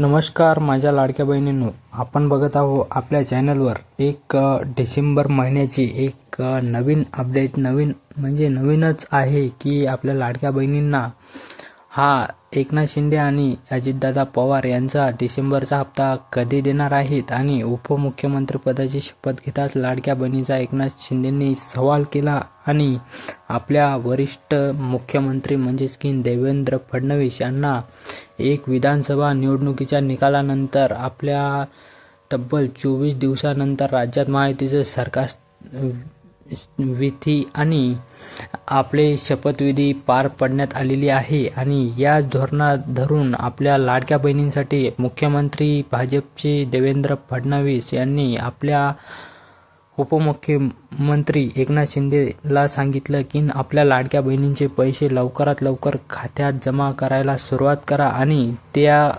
नमस्कार माझ्या लाडक्या बहिणींनो. आपण बघत आहो आपल्या चॅनलवर एक डिसेंबर महिन्याची एक नवीन अपडेट. नवीन म्हणजे नवीनच आहे की आपल्या लाडक्या बहिणींना हा एकनाथ शिंदे आणि अजितदादा पवार यांचा डिसेंबरचा हप्ता कधी देणार आहेत आणि उपमुख्यमंत्रीपदाची शपथ घेताच लाडक्या बहिणीचा एकनाथ शिंदेंनी सवाल केला आणि आपल्या वरिष्ठ मुख्यमंत्री म्हणजेच की देवेंद्र फडणवीस यांना एक विधानसभा निवडणुकीच्या निकालानंतर आपल्या तब्बल चोवीस दिवसानंतर राज्यात महायुतीचं सरकार विधी आणि आपले शपथविधी पार पडण्यात आलेली आहे आणि या धोरणा धरून आपल्या लाडक्या बहिणींसाठी मुख्यमंत्री भाजपचे देवेंद्र फडणवीस यांनी आपल्या उपमुख्यमंत्री एकनाथ शिंदेला सांगितलं की आपल्या लाडक्या बहिणींचे पैसे लवकरात लवकर खात्यात जमा करायला सुरुवात करा आणि त्या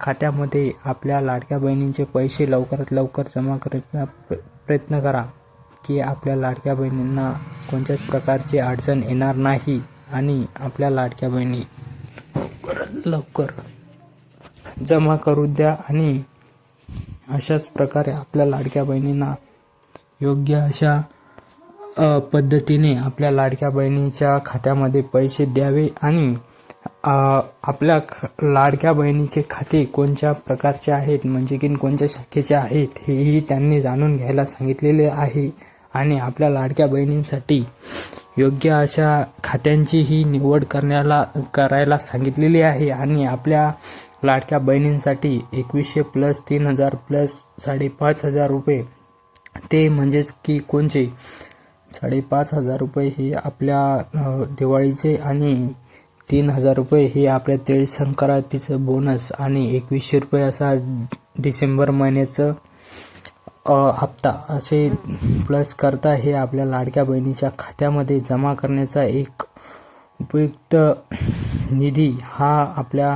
खात्यामध्ये आपल्या लाडक्या बहिणींचे पैसे लवकरात लवकर जमा करण्याचा प्र- प्रयत्न करा की आपल्या लाडक्या बहिणींना कोणत्याच प्रकारची अडचण येणार नाही आणि आपल्या लाडक्या बहिणी लवकरात लवकर जमा करू द्या आणि अशाच प्रकारे आपल्या लाडक्या बहिणींना योग्य अशा पद्धतीने आपल्या लाडक्या बहिणीच्या खात्यामध्ये पैसे द्यावे आणि आपल्या लाडक्या बहिणीचे खाते कोणत्या प्रकारचे आहेत म्हणजे की कोणत्या शाखेचे आहेत हेही त्यांनी जाणून घ्यायला सांगितलेले आहे. आणि आपल्या लाडक्या बहिणींसाठी योग्य अशा खात्यांचीही निवड करण्याला करायला सांगितलेली आहे. आणि आपल्या लाडक्या बहिणींसाठी एकवीसशे प्लस तीन हजार प्लस साडेपाच हजार रुपये ते म्हणजेच की कोणचे? साडेपाच हजार रुपये हे आपल्या दिवाळीचे आणि तीन हजार रुपये हे आपल्या तिळ संक्रांतीचं बोनस आणि एकवीसशे रुपये असा डिसेंबर महिन्याचं हप्ता असे प्लस करता हे आपल्या लाडक्या बहिणीच्या खात्यामध्ये जमा करण्याचा एक उपयुक्त निधी हा आपल्या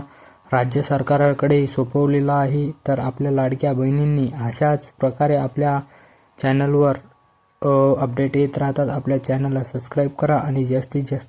राज्य सरकाराकडे सोपवलेला आहे. तर आपल्या लाडक्या बहिणींनी अशाच प्रकारे आपल्या चॅनलवर अपडेट येत राहतात आपल्या चॅनलला सबस्क्राईब करा आणि जास्तीत जास्त